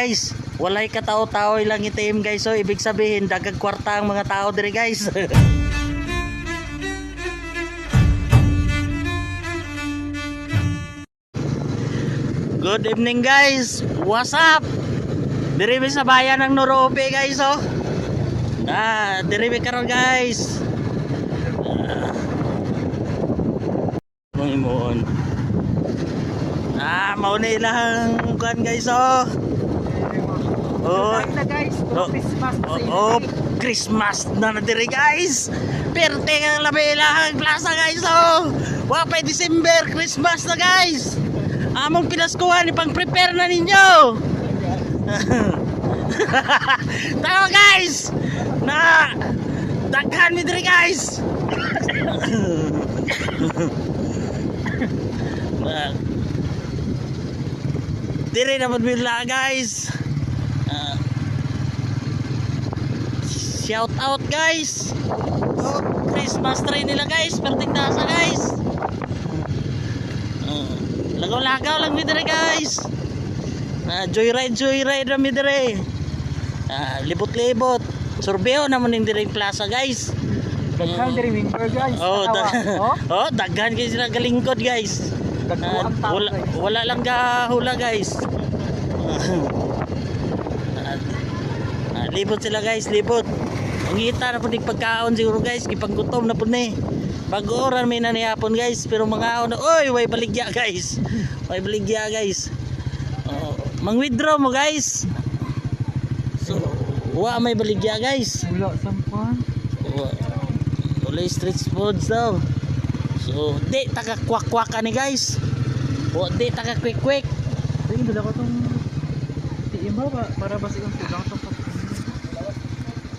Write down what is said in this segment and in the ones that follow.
Guys, walay katao-tao lang itim guys. So ibig sabihin dagag kwarta ang mga tao dire guys. Good evening guys. What's up? Dire mi sa bayan ng Norobe guys oh. Ah, dire mi karon guys. Ah. Mong imuon. Ah, mao na ilang kuan guys oh. Oh. na guys, Oh, Christmas Oh, oh, Christmas na na dire guys. Perte ang labi ilang plaza guys oh. Wa pa December, Christmas na guys. Among pinaskuhan ipang prepare na ninyo. Tama guys. Na daghan mi dire guys. Na- Dire naman bila guys. Ah, Shout out guys. Oh, Christmas tree nila guys. Perting tasa guys. Uh, lagaw-lagaw lang mi dire guys. Ah, joyride joyride lang mi dire. Ah, libot-libot. Sorbeo naman yung dire plaza guys. Daghang diri member guys. Oh, dag oh, oh, daghan kayo sila galingkod guys. Daghan tao wala, wala lang gahula guys. Ah, libot sila guys, libot. Ang hita na po di pagkaon siguro guys, gipanggutom na po ni. Bago oran may naniyapon guys, pero mga on, oy, way baligya guys. Way baligya guys. Oh, mang-withdraw mo guys. So, wa may baligya guys. Wala sampan. Wa- Wala street foods daw. So, di taga kwak-kwak ni guys. O di taga quick-quick. Tingin dala ko tong tiim ba ba para basi kang tugang to.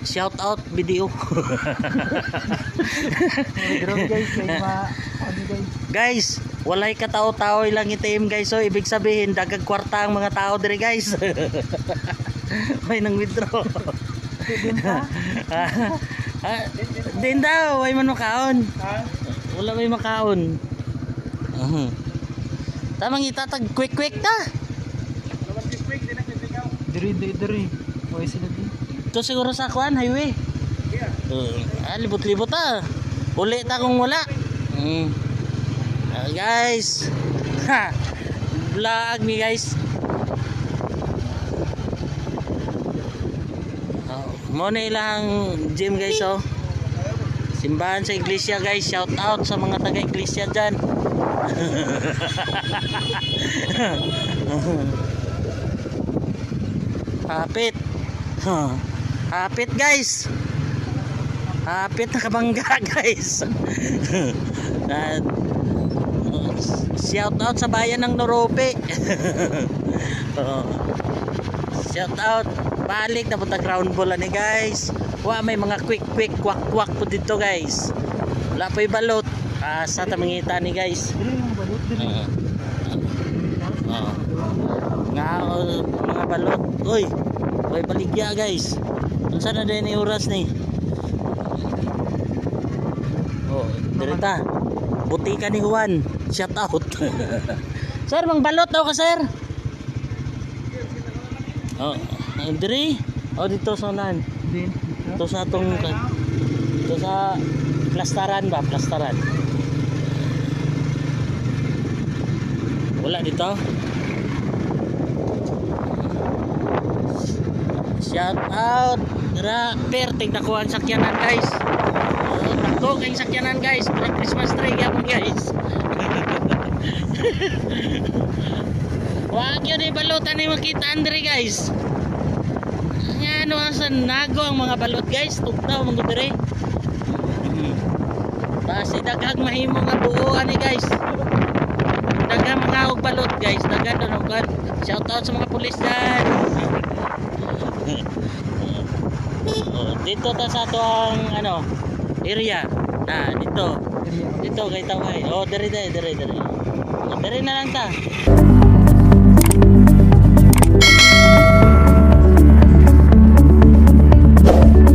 Shout out video. Drone guys, ano guys. guys, walay katao-tao lang itim guys. So, ibig sabihin dagag kwarta ang mga tao dire guys. May nang withdraw. Din ah, ah, din daw, way man makaon. Ha? Wala may makaon. Uh Tamang itatag quick-quick ta. Diri diri diri. Oy sila di. Ito siguro sa kuan highway. Uh, ah, libot-libot ah. Uli ta kung wala. Mm. Ah, guys. Ha. Vlog me guys. Oh, mo na ilang gym guys oh. Simbahan sa iglesia guys. Shout out sa mga taga iglesia dyan. Hapit. Huh. Hapit guys. Hapit na kabangga guys. At, uh, shout out sa bayan ng Norope. oh. Shout out. Balik na punta ground ball ni guys. Wa may mga quick quick kwak kwak po dito guys. Wala yung balot. Asa ta mangita ni guys. Uh, uh, nga uh, mga balot. Uy. Uy baligya guys. Unsa na din yung oras ni? Oh, direta. Butika ni Juan. Shout out. sir, mang balot daw ka, sir. Oh, diri. Oh, dito sa nan. Din. Ito sa atong ito sa plastaran ba? Plastaran. Wala dito. Shout out. Dara, per ang sakyanan guys. Oh, Nako kayong sakyanan guys. Pre Christmas tree gyapon guys. Wag yun ibalutan ni makita Andre guys. Nga ano sa nago ang mga balot guys. Tugnaw mga dire. Basi daghang mahimo nga buuan ni guys. Daghang mga og balot guys. Daghang kan. Shout out sa mga pulis dyan. Dito ta sa ato ang ano area. Na dito. Dito kay Taway. Oh, dire dire dire dire. Dire na lang ta.